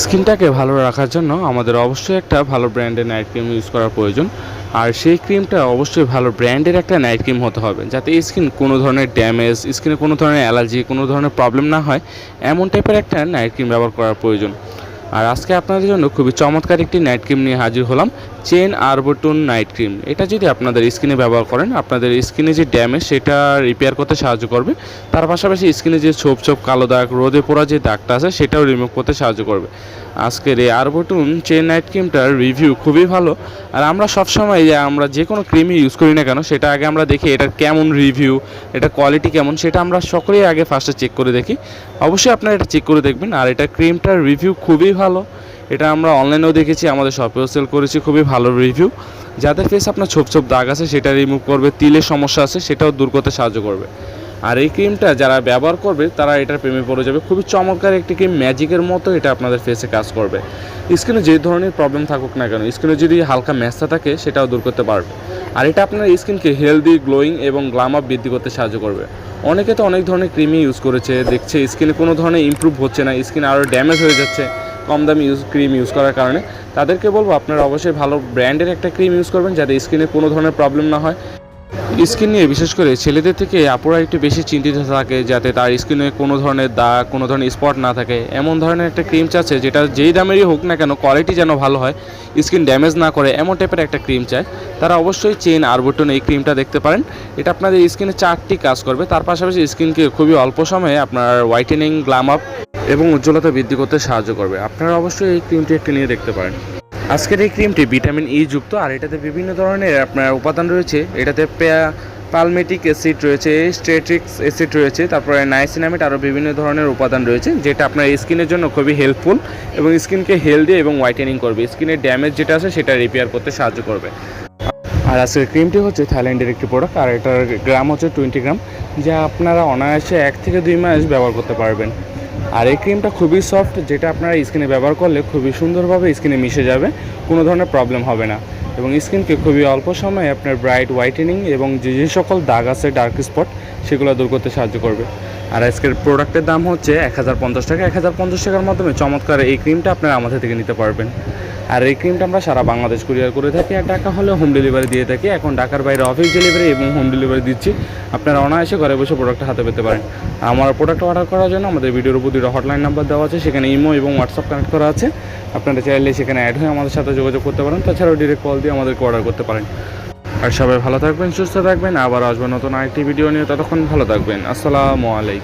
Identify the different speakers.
Speaker 1: স্কিনটাকে ভালো রাখার জন্য আমাদের অবশ্যই একটা ভালো ব্র্যান্ডের নাইট ক্রিম ইউজ করা প্রয়োজন। আর সেই ক্রিমটা অবশ্যই ভালো ব্র্যান্ডের একটা নাইট ক্রিম হতে হবে, যাতে স্কিন কোনো ধরনের ড্যামেজ স্কিনে কোনো ধরনের অ্যালার্জি কোনো ধরনের প্রবলেম না হয়, এমন টাইপের একটা নাইট ক্রিম ব্যবহার করার প্রয়োজন। আর আজকে আপনাদের জন্য খুবই চমৎকার একটি নাইট ক্রিম নিয়ে হাজির হলাম চেন আরবোটন নাইট ক্রিম এটা যদি আপনাদের স্কিনে ব্যবহার করেন, আপনাদের স্কিনে যে ড্যামেজ সেটা রিপেয়ার করতে সাহায্য করবে। তার পাশাপাশি স্কিনে যে ছোপ ছোপ কালো দাগ, রোদে পোড়া যে দাগটা আছে, সেটাও রিমুভ করতে সাহায্য করবে। আজকের এই আরবোটন চেন নাইট ক্রিমটার রিভিউ খুবই ভালো। আর আমরা সবসময় যে আমরা যে কোনো ক্রিমই ইউজ করি না কেন, সেটা আগে আমরা দেখি এটার কেমন রিভিউ, এটা কোয়ালিটি কেমন, সেটা আমরা সকলেই আগে ফার্স্টে চেক করে দেখি। অবশ্যই আপনারা এটা চেক করে দেখবেন। আর এটা ক্রিমটার রিভিউ খুবই ভালো। এটা আমরা অনলাইনেও দেখেছি, আমাদের শপেও সেল করেছি, খুবই ভালো রিভিউ যাদের ফেস আপনার ছোপ ছোপ দাগ আছে, সেটা রিমুভ করবে, তিলের সমস্যা আছে, সেটাও দূর করতে সাহায্য করবে। আর এই ক্রিমটা যারা ব্যবহার করবে, তারা এটার প্রেমে পড়ে যাবে। খুবই চমৎকার একটি ক্রিম, ম্যাজিকের মতো এটা আপনাদের ফেসে কাজ করবে। স্কিনে যে ধরনের প্রবলেম থাকুক না কেন, স্কিনে যদি হালকা ম্যাচটা থাকে, সেটাও দূর করতে পারবে। আর এটা আপনার স্কিনকে হেলদি গ্লোয়িং এবং গ্লাম আপ বৃদ্ধি করতে সাহায্য করবে। অনেকে তো অনেক ধরনের ক্রিমই ইউজ করেছে, দেখছে স্কিনে কোনো ধরনের ইমপ্রুভ হচ্ছে না, স্কিন আরও ড্যামেজ হয়ে যাচ্ছে, কম দামি ইউজ ক্রিম ইউজ করার কারণে। তাদেরকে বলব, আপনারা অবশ্যই ভালো ব্র্যান্ডের একটা ক্রিম ইউজ করবেন, যাতে স্কিনে কোনো ধরনের প্রবলেম না হয়। স্কিন নিয়ে, বিশেষ করে ছেলেদের থেকে আপুরা একটু বেশি চিন্তিত থাকে, যাতে তার স্কিনে কোনো ধরনের দাগ কোনো ধরনের স্পট না থাকে। এমন ধরনের একটা ক্রিম চাচ্ছে, যেটা যেই দামেরই হোক না কেন কোয়ালিটি যেন ভালো হয়, স্কিন ড্যামেজ না করে, এমন টাইপের একটা ক্রিম চায়। তারা অবশ্যই চেন আর আরবটন এই ক্রিমটা দেখতে পারেন। এটা আপনাদের স্কিনে চারটি কাজ করবে। তার পাশাপাশি স্কিনকে খুবই অল্প সময়ে আপনার হোয়াইটেনিং গ্লাম আপ এবং উজ্জ্বলতা বৃদ্ধি করতে সাহায্য করবে। আপনারা অবশ্যই এই ক্রিমটি একটি নিয়ে দেখতে পারেন। আজকের এই ক্রিমটি ভিটামিন ই যুক্ত, আর এটাতে বিভিন্ন ধরনের আপনার উপাদান রয়েছে। এটাতে পালমেটিক অ্যাসিড রয়েছে স্ট্রেট্রিক্স অ্যাসিড রয়েছে, তারপরে নাইসিনামেট আরও বিভিন্ন ধরনের উপাদান রয়েছে, যেটা আপনার স্কিনের জন্য খুবই হেল্পফুল এবং স্কিনকে হেলদি এবং হোয়াইটেনিং করবে। স্কিনের ড্যামেজ যেটা আছে, সেটা রিপেয়ার করতে সাহায্য করবে। আর আজকের ক্রিমটি হচ্ছে থাইল্যান্ডের একটি প্রোডাক্ট আর এটার গ্রাম হচ্ছে টোয়েন্টি গ্রাম, যা আপনারা অনায়াসে এক থেকে দুই মাস ব্যবহার করতে পারবেন। আর এই ক্রিমটা খুবই সফট যেটা আপনারা স্কিনে ব্যবহার করলে খুবই সুন্দরভাবে স্কিনে মিশে যাবে, কোনো ধরনের প্রবলেম হবে না। এবং স্কিনকে খুবই অল্প সময়ে আপনার ব্রাইট হোয়াইটেনিং এবং যে যে সকল দাগ আছে ডার্ক স্পট সেগুলো দূর করতে সাহায্য করবে। আর আজকের প্রোডাক্টের দাম হচ্ছে এক হাজার পঞ্চাশ টাকা। এক হাজার পঞ্চাশ টাকার মাধ্যমে চমৎকার এই ক্রিমটা আপনারা আমাদের থেকে নিতে পারবেন। আর এই ক্রিমটা আমরা সারা বাংলাদেশ কুরিয়ার করে থাকি। আর টাকা হলে হোম ডেলিভারি দিয়ে থাকি। এখন ঢাকার বাইরে অফিস ডেলিভারি এবং হোম ডেলিভারি দিচ্ছি। আপনারা অনায়াসে ঘরে বসে প্রোডাক্টটা হাতে পেতে পারেন। আমার প্রোডাক্ট অর্ডার করার জন্য আমাদের ভিডিওর উপর দুটো হটলাইন নাম্বার দেওয়া আছে। সেখানে ইমো এবং হোয়াটসঅ্যাপ কানেক্ট করা আছে। আপনারা চাইলে সেখানে অ্যাড হয়ে আমাদের সাথে যোগাযোগ করতে পারেন। তাছাড়াও ডিরেক্ট কল দিয়ে আমাদেরকে অর্ডার করতে পারেন। আর সবাই ভালো থাকবেন, সুস্থ থাকবেন। আবার আসবেন নতুন আরেকটি ভিডিও নিয়ে। ততক্ষণ ভালো থাকবেন। আসসালামু আলাইকুম।